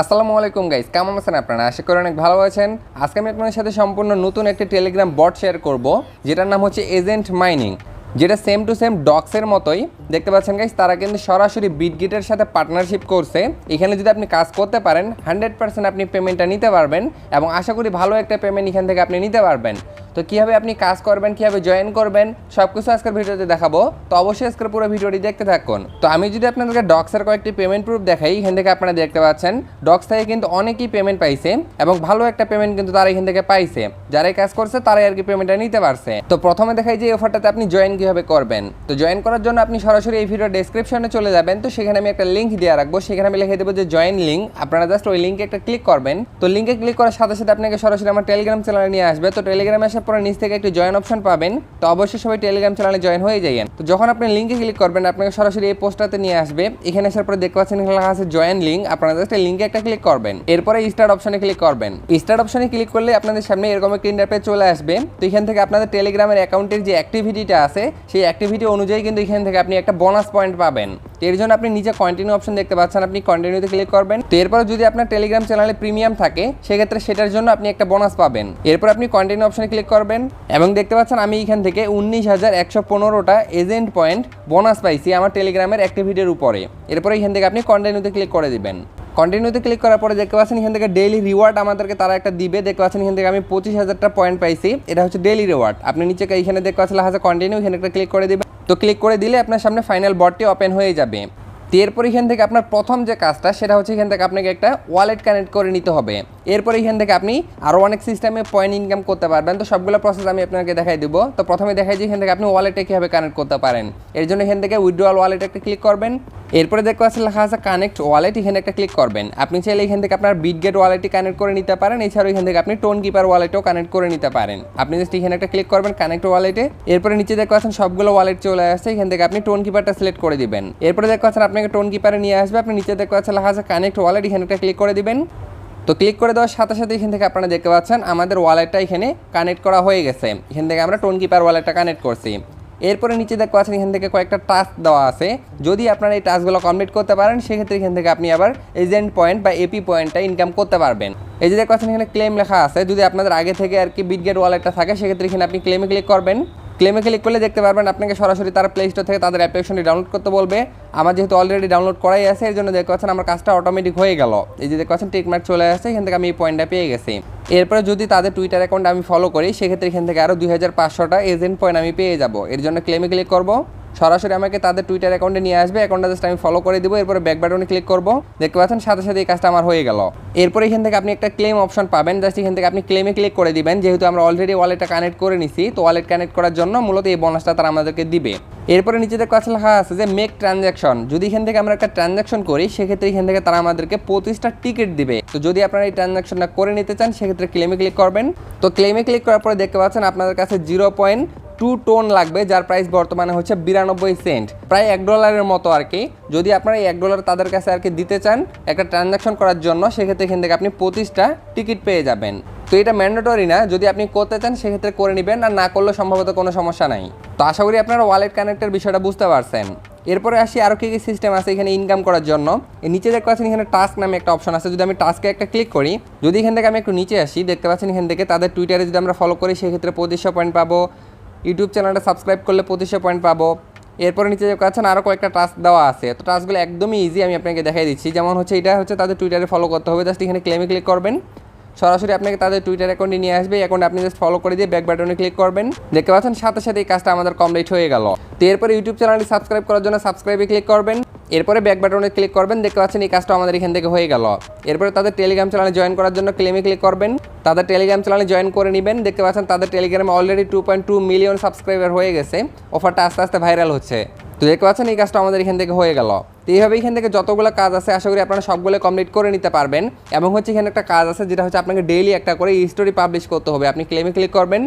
আসসালামু আলাইকুম গাইস কেমন আছেন আপনারা? আশা করি অনেক ভালো আছেন। আজকে আমি আপনাদের সাথে সম্পূর্ণ নতুন একটি টেলিগ্রাম বট শেয়ার করব, যেটার নাম হচ্ছে এজেন্ট মাইনিং যেটা সেম টু সেম ডক্সের মতোই। দেখতে পাচ্ছেন গাইস তারা কিন্তু সরাসরি বিটগেটের সাথে পার্টনারশিপ করছে। এখানে যদি আপনি কাজ করতে পারেন হান্ড্রেড পার্সেন্ট আপনি পেমেন্টটা নিতে পারবেন এবং আশা করি ভালো একটা পেমেন্ট এখান থেকে আপনি নিতে পারবেন। তো কীভাবে আপনি কাজ করবেন, কীভাবে জয়েন করবেন সব কিছু আজকের ভিডিওতে দেখাবো। তো অবশ্যই আজকের পুরো ভিডিওটি দেখতে থাকুন। তো আমি যদি আপনাদেরকে ডক্সের কয়েকটি পেমেন্ট প্রুফ দেখাই, এখান থেকে আপনারা দেখতে পাচ্ছেন, ডক্স থেকে কিন্তু অনেকেই পেমেন্ট পাইছে এবং ভালো একটা পেমেন্ট কিন্তু তারা এখান থেকে পাইছে। যারাই কাজ করছে, তারাই আর কি পেমেন্টটা নিতে পারছে। তো প্রথমে দেখাই যে এই অফারটাতে আপনি জয়েন কীভাবে করবেন। তো জয়েন করার জন্য আপনি সরাসরি এই ভিডিও ডেসক্রিপশনে চলে যাবেন। তো সেখানে আমি একটা লিঙ্ক দিয়ে রাখব। সেখানে আমি লিখে দেবো যে জয়েন লিঙ্ক আপনারা জাস্ট ওই লিঙ্কে একটা ক্লিক করবেন। তো লিঙ্কে ক্লিক করার সাথে সাথে আপনাকে সরাসরি আমার টেলিগ্রাম চ্যানেলে নিয়ে আসবে। তো টেলিগ্রামে আসার পরে নিচ থেকে একটি জয়েন অপশন পাবেন। তো অবশ্যই সবাই টেলিগ্রাম চ্যানেলে জয়েন হয়ে যাবেন তো যখন আপনি লিঙ্কে ক্লিক করবেন, আপনাকে সরাসরি এই পোস্টটাতে নিয়ে আসবে। এখানে আসার পরে দেখতে পাচ্ছেন এখানে আছে জয়েন লিঙ্ক আপনারা জাস্ট লিঙ্কে একটা ক্লিক করবেন। এরপরে স্টার্ট অপশনে ক্লিক করবেন। স্টার্ট অপশনে ক্লিক করলে আপনাদের সামনে এরকম একটা ইন্টারপেজ চলে আসবে। তো এখান থেকে আপনাদের টেলিগ্রামের অ্যাকাউন্টের যে অ্যাক্টিভিটিটা আছে, সেই অ্যাক্টিভিটি অনুযায়ী কিন্তু এখান থেকে আপনি একটা বোনাস পয়েন্ট পাবেন। তো এর জন্য আপনি নিচে কন্টিনিউ অপশন দেখতে পাচ্ছেন, আপনি কন্টিনিউতে ক্লিক করবেন। তো এরপর যদি আপনার টেলিগ্রাম চ্যানেলে প্রিমিয়াম থাকে, সেক্ষেত্রে সেটার জন্য আপনি একটা বোনাস পাবেন। এরপর আপনি কন্টিনিউ অপশনে ক্লিক করবেন এবং দেখতে পাচ্ছেন আমি এখান থেকে উনিশ হাজার একশো পনেরোটা এজেন্ট পয়েন্ট বোনাস পাইছি আমার টেলিগ্রামের অ্যাক্টিভিটির উপরে। এরপরে এখান থেকে আপনি কন্টিনিউতে ক্লিক করে দিবেন। কন্টিনিউতে ক্লিক করার পরে দেখতে পাচ্ছেন এখান থেকে ডেইলি রিওয়ার্ড আমাদেরকে তারা একটা দিবে। দেখতে পাচ্ছেন এখান থেকে আমি পঁচিশ হাজারটা পয়েন্ট পাইছি। এটা হচ্ছে ডেইলি রিওয়ার্ড আপনি নিচে এখানে দেখতে পাচ্ছেন হাজার কন্টিনিউ এখানে একটা ক্লিক করে দিবেন। তো ক্লিক করে দিলে আপনার সামনে ফাইনাল বটটি ওপেন হয়ে যাবে। তো এরপর এখান থেকে আপনার প্রথম যে কাজটা, সেটা হচ্ছে এখান থেকে আপনাকে একটা ওয়ালেট কানেক্ট করে নিতে হবে। এরপর এখান থেকে আপনি আরও অনেক সিস্টেমে পয়েন্ট ইনকাম করতে পারবেন। তো সবগুলো প্রসেস আমি আপনাকে দেখাই দিব। তো প্রথমে দেখাই যে এখান থেকে আপনি ওয়ালেটে কীভাবে কানেক্ট করতে পারেন। এর জন্য এখান থেকে উইড্রোয়াল ওয়ালেট একটা ক্লিক করবেন। এরপরে দেখতে পাচ্ছেন লেখা আছে কানেক্ট ওয়ালেট এখানে একটা ক্লিক করবেন। আপনি চাইলে এখান থেকে আপনার বিটগেট ওয়ালেটটি কানেক্ট করে নিতে পারেন। এছাড়াও এখান থেকে আপনি টোন কিপার ওয়ালেটও কানেক্ট করে নিতে পারেন। আপনি জাস্ট এখানে একটা ক্লিক করবেন কানেক্ট ওয়ালেটে এরপরে নিচে দেখতে পাচ্ছেন সবগুলো ওয়ালেট চলে আসছে। এখান থেকে আপনি টোন কিপারটা সিলেক্ট করে দিবেন। এরপরে দেখতে পাচ্ছেন আপনাকে টোন কিপারে নিয়ে আসবে। আপনি নিচে দেখতে পাচ্ছেন লেখা আছে কানেক্ট ওয়ালেট এখানে একটা ক্লিক করে দিবেন। তো ক্লিক করে দেওয়ার সাথে সাথে এখান থেকে আপনারা দেখতে পাচ্ছেন আমাদের ওয়ালেটটা এখানে কানেক্ট করা হয়ে গেছে। এখান থেকে আমরা টোন কিপার ওয়ালেটটা কানেক্ট করছি। এরপরে নিচে দেখতে পাচ্ছেন এখান থেকে কয়েকটা টাস্ক দেওয়া আছে। যদি আপনারা এই টাস্কগুলো কমপ্লিট করতে পারেন, সেক্ষেত্রে এখান থেকে আপনি আবার এজেন্ট পয়েন্ট বা এপি পয়েন্টটা ইনকাম করতে পারবেন। এই যে দেখতে পাচ্ছেন এখানে ক্লেম লেখা আছে। যদি আপনাদের আগে থেকে আর কি বিটগেট ওয়ালেটটা থাকে, সেক্ষেত্রে এখানে আপনি ক্লেমে ক্লিক করবেন। ক্লেমে ক্লিক করলে দেখতে পারবেন আপনাকে সরাসরি তারা প্লে স্টোর থেকে তাদের অ্যাপ্লিকেশনটি ডাউনলোড করতে বলবে। আমার যেহেতু অলরেডি ডাউনলোড করাই আছে, এর জন্য দেখতে পাচ্ছেন আমার কাজটা অটোমেটিক হয়ে গেল। এই যে দেখতে পাচ্ছেন টিকমার্ক চলে আসছে, এখান থেকে আমি এই পয়েন্টটা পেয়ে গেছি। এরপরে যদি তাদের টুইটার অ্যাকাউন্ট আমি ফলো করি, সেক্ষেত্রে এখান থেকে আরও দুই হাজার পাঁচশোটা এজেন্ট পয়েন্ট আমি পেয়ে যাব। এর জন্য ক্লেমে ক্লিক করব। সরাসরি আমাকে তাদের টুইটার অ্যাকাউন্টে নিয়ে আসবে অ্যাকাউন্টটা জাস্ট আমি ফলো করে দিব, এরপরে ব্যাক বাটনে ক্লিক করব। দেখতে পাচ্ছেন, সাথে সাথে এই কাজটা আমার হয়ে গেল। এরপরে এখান থেকে আপনি একটা ক্লেম অপশন পাবেন জাস্ট এখান থেকে আপনি ক্লেমে ক্লিক করে দিবেন, যেহেতু আমরা অলরেডি ওয়ালেটটা কানেক্ট করে নিছি, তো ওয়ালেট কানেক্ট করার জন্য মূলত এই বোনাসটা তারা আমাদেরকে দিবে। এরপরে নিচে দেখতে পাচ্ছেন লেখা আছে যে মেক ট্রানজ্যাকশন যদি এখান থেকে আমরা একটা ট্রানজ্যাকশন করি, সেক্ষেত্রে এখান থেকে তারা আমাদেরকে পঁচিশটা টিকিট দিবে। তো যদি আপনারা এই ট্রানজ্যাকশনটা করে নিতে চান, সেক্ষেত্রে ক্লেমে ক্লিক করবেন। তো ক্লেমে ক্লিক করার পরে দেখতে পাচ্ছেন আপনাদের কাছে জিরো পয়েন্ট টু টোন লাগবে, যার প্রাইস বর্তমানে হচ্ছে বিরানব্বই সেন্ট প্রায় এক ডলারের মতো আর কি। যদি আপনারা এক ডলার তাদের কাছে আর কি দিতে চান, একটা ট্রানজাকশন করার জন্য, সেক্ষেত্রে এখান থেকে আপনি পঁচিশটা টিকিট পেয়ে যাবেন। তো এটা ম্যান্ডেটরি না, যদি আপনি করতে চান, সেক্ষেত্রে করে নেবেন, আর না করলে সম্ভবত কোনো সমস্যা নাই। তো আশা করি আপনারা ওয়ালেট কানেক্টের বিষয়টা বুঝতে পারছেন। এরপরে আসি আরও কী কী সিস্টেম আছে এখানে ইনকাম করার জন্য। নিচে দেখতে পাচ্ছেন এখানে টাস্ক নামে একটা অপশন আছে। যদি আমি টাস্কে একটা ক্লিক করি, যদি এখান থেকে আমি একটু নিচে আসি, দেখতে পাচ্ছেন এখান থেকে তাদের টুইটারে যদি আমরা ফলো করি, সেক্ষেত্রে পঁচিশশো পয়েন্ট পাবো। ইউটিউব চ্যানেলটা সাবস্ক্রাইব করলে পঁচিশশো পয়েন্ট পাবো। এরপরে নিচে যে আরও কয়েকটা টাস্ক দেওয়া আছে। তো টাস্কগুলো একদমই ইজি আমি আপনাকে দেখাই দিচ্ছি। যেমন হচ্ছে এটা হচ্ছে তাদের টুইটারে ফলো করতে হবে। জাস্ট এখানে ক্লেমে ক্লিক করবেন। সরাসরি আপনাকে তাদের টুইটার অ্যাকাউন্টে নিয়ে আসবে। অ্যাকাউন্টে আপনি জাস্ট ফলো করে দিয়ে ব্যাক বাটনে ক্লিক করবেন। দেখতে পাচ্ছেন, সাথে সাথে এই কাজটা আমাদের কমপ্লিট হয়ে গেল। তো এরপরে ইউটিউব চ্যানেলটি সাবস্ক্রাইব করার জন্য সাবস্ক্রাইবে ক্লিক করবেন। এরপরে ব্যাক বাটনে ক্লিক করবেন, দেখতে পাচ্ছেন এই কাজটা আমাদের এখান থেকে হয়ে গেল। এরপরে তাদের টেলিগ্রাম চ্যানেলে জয়েন করার জন্য ক্লেমে ক্লিক করবেন। তাদের টেলিগ্রাম চ্যানেলে জয়েন করে নেবেন। দেখতে পাচ্ছেন তাদের টেলিগ্রামে already two point two million subscriber হয়ে গেছে। অফারটা আস্তে আস্তে ভাইরাল হচ্ছে। তো দেখতে পাচ্ছেন এই কাজটা আমাদের এখান থেকে হয়ে গেল। তো এইভাবে এখান থেকে যতগুলো কাজ আছে, আশা করি আপনারা সবগুলো কমপ্লিট করে নিতে পারবেন। এবং হচ্ছে এখানে একটা কাজ আছে, যেটা হচ্ছে আপনাকে ডেইলি একটা করে স্টোরি পাবলিশ করতে হবে। আপনি ক্লেমে ক্লিক করবেন।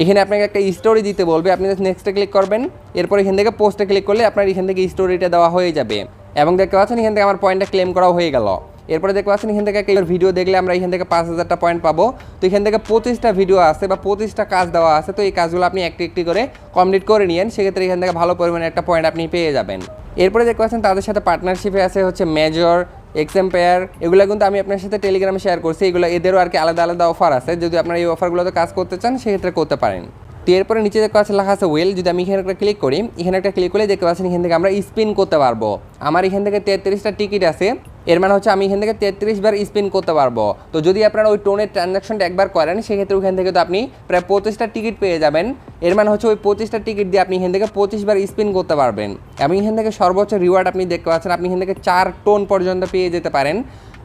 এখানে আপনাকে একটা স্টোরি দিতে বলবে। আপনি জাস্ট নেক্সটে ক্লিক করবেন। এরপর এখান থেকে পোস্টে ক্লিক করলে আপনার এখান থেকে স্টোরিটা দেওয়া হয়ে যাবে। এবং দেখতে পাচ্ছেন এখান থেকে আমার পয়েন্টটা ক্লেম করা হয়ে গেল। এরপরে দেখতে পাচ্ছেন এখান থেকে একটা ভিডিও দেখলে আমরা এখান থেকে পাঁচ হাজারটা পয়েন্ট পাবো। তো এখান থেকে পঁচিশটা ভিডিও আছে বা পঁচিশটা কাজ দেওয়া আছে। তো এই কাজগুলো আপনি একটি একটি করে কমপ্লিট করে নিয়েন। সেক্ষেত্রে এখান থেকে ভালো পরিমাণে একটা পয়েন্ট আপনি পেয়ে যাবেন। এরপরে দেখতে পাচ্ছেন তাদের সাথে পার্টনারশিপে আছে হচ্ছে মেজর এক্সএম পেয়ার এগুলো কিন্তু আমি আপনার সাথে টেলিগ্রামে শেয়ার করছি। এগুলো এদেরও আর কি আলাদা আলাদা অফার আছে। যদি আপনারা এই অফারগুলোতে কাজ করতে চান, সেক্ষেত্রে করতে পারেন। তো এরপরে নিচে দেখতে পাচ্ছেন, লেখা আছে ওয়েল যদি আমি এখানে একটা ক্লিক করি, এখানে একটা ক্লিক করলে দেখতে পাচ্ছেন এখান থেকে আমরা স্পিন করতে পারব। আমার এখান থেকে তেত্রিশটা টিকিট আছে। এর মানে হচ্ছে আমি এখান থেকে তেত্রিশ বার স্পিন করতে পারব। তো যদি আপনারা ওই টোনের ট্রানজাকশনটা একবার করেন, সেক্ষেত্রে ওখান থেকে তো আপনি প্রায় পঁচিশটা টিকিট পেয়ে যাবেন। এর মানে হচ্ছে ওই পঁচিশটা টিকিট দিয়ে আপনি এখান থেকে পঁচিশ বার স্পিন করতে পারবেন। এবং এখান থেকে সর্বোচ্চ রিওয়ার্ড আপনি দেখতে পাচ্ছেন, আপনি এখান থেকে চার টোন পর্যন্ত পেয়ে যেতে পারেন।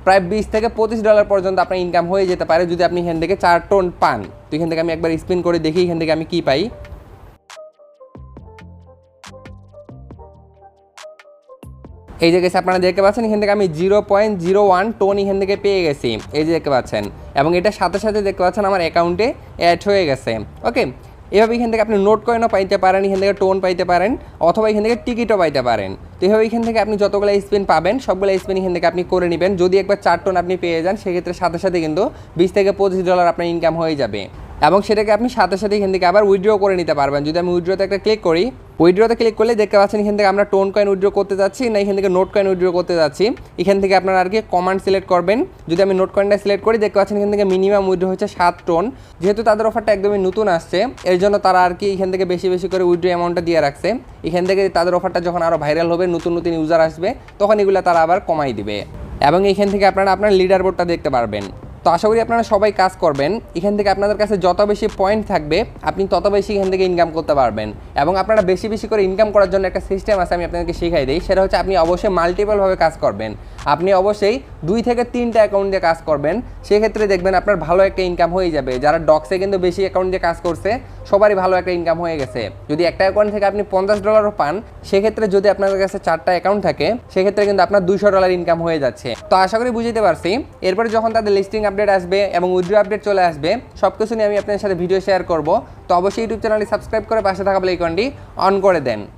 প্রায় বিশ থেকে পঁচিশ ডলার পর্যন্ত আপনার ইনকাম হয়ে যেতে পারে যদি আপনি এখান থেকে চার টোন পান। তো এখান থেকে আমি একবার স্পিন করে দেখি, এখান থেকে আমি কী পাই। এই যে গেছে আপনারা দেখতে পাচ্ছেন, এখান থেকে আমি zero point zero one ton এখান থেকে পেয়ে গেছি। এই যে দেখতে পাচ্ছেন। এবং এটার সাথে সাথে দেখতে পাচ্ছেন, আমার অ্যাকাউন্টে অ্যাড হয়ে গেছে। ওকে এভাবে এখান থেকে আপনি নোট কয়েনও পাইতে পারেন, এখান থেকে টোন পাইতে পারেন, অথবা এখান থেকে টিকিটও পাইতে পারেন। তো এভাবে এখান থেকে আপনি যতগুলো স্পিন পাবেন, সবগুলো স্পিন এখান থেকে আপনি করে নেবেন। যদি একবার চার টোন আপনি পেয়ে যান, সেক্ষেত্রে সাথে সাথে কিন্তু বিশ থেকে পঁচিশ ডলার আপনার ইনকাম হয়ে যাবে। এবং সেটাকে আপনি সাথে সাথে এখান থেকে আবার উইথড্র করে নিতে পারবেন। যদি আমি উইড্রোতে একটা ক্লিক করি উইড্রোতে ক্লিক করলে দেখতে পাচ্ছেন এখান থেকে আমরা টোন কয়েন উইড্রো করতে যাচ্ছি না, এখান থেকে নোট কয়েন উইড্রো করতে যাচ্ছি। এখান থেকে আপনারা আর কি কমান্ড সিলেক্ট করবেন। যদি আমি নোট কয়েনটা সিলেক্ট করি, দেখতে পাচ্ছেন এখান থেকে মিনিমাম উইড্রো হচ্ছে সাত টোন যেহেতু তাদের অফারটা একদমই নতুন আসছে, এর জন্য তারা আর কি এখান থেকে বেশি বেশি করে উইড্রো অ্যামাউন্টটা দিয়ে রাখছে। এখান থেকে তাদের অফারটা যখন আরও ভাইরাল হবে, নতুন নতুন ইউজার আসবে, তখন এগুলো তারা আবার কমাই দিবে। এবং এখান থেকে আপনারা আপনার লিডার বোর্ডটা দেখতে পারবেন। তো আশা করি আপনারা সবাই কাজ করবেন। এখান থেকে আপনাদের কাছে যত বেশি পয়েন্ট থাকবে, আপনি তত বেশি এখান থেকে ইনকাম করতে পারবেন। এবং আপনারা বেশি বেশি করে ইনকাম করার জন্য একটা সিস্টেম আছে, আমি আপনাদেরকে শিখাই দিই। সেটা হচ্ছে আপনি অবশ্যই মাল্টিপলভাবে কাজ করবেন। আপনি অবশ্যই দুই থেকে তিনটা অ্যাকাউন্ট দিয়ে কাজ করবেন। সেক্ষেত্রে দেখবেন আপনার ভালো একটা ইনকাম হয়ে যাবে। যারা ডক্সে কিন্তু বেশি অ্যাকাউন্ট দিয়ে কাজ করছে সবারই ভালো একটা ইনকাম হয়ে গেছে। যদি একটা অ্যাকাউন্ট থেকে আপনি পঞ্চাশ ডলারও পান, সেক্ষেত্রে যদি আপনার কাছে চারটা অ্যাকাউন্ট থাকে, সেক্ষেত্রে কিন্তু আপনার দুশো ডলার ইনকাম হয়ে যাচ্ছে। তো আশা করি বুঝতে পারছি। এরপরে যখন তাদের লিস্টিং আপডেট আসবে এবং উইড্রো আপডেট চলে আসবে সব কিছু নিয়ে আমি আপনার সাথে ভিডিও শেয়ার করব। তো অবশ্যই ইউটিউব চ্যানেলটি সাবস্ক্রাইব করে পাশে থাকা বেল অন করে দেন।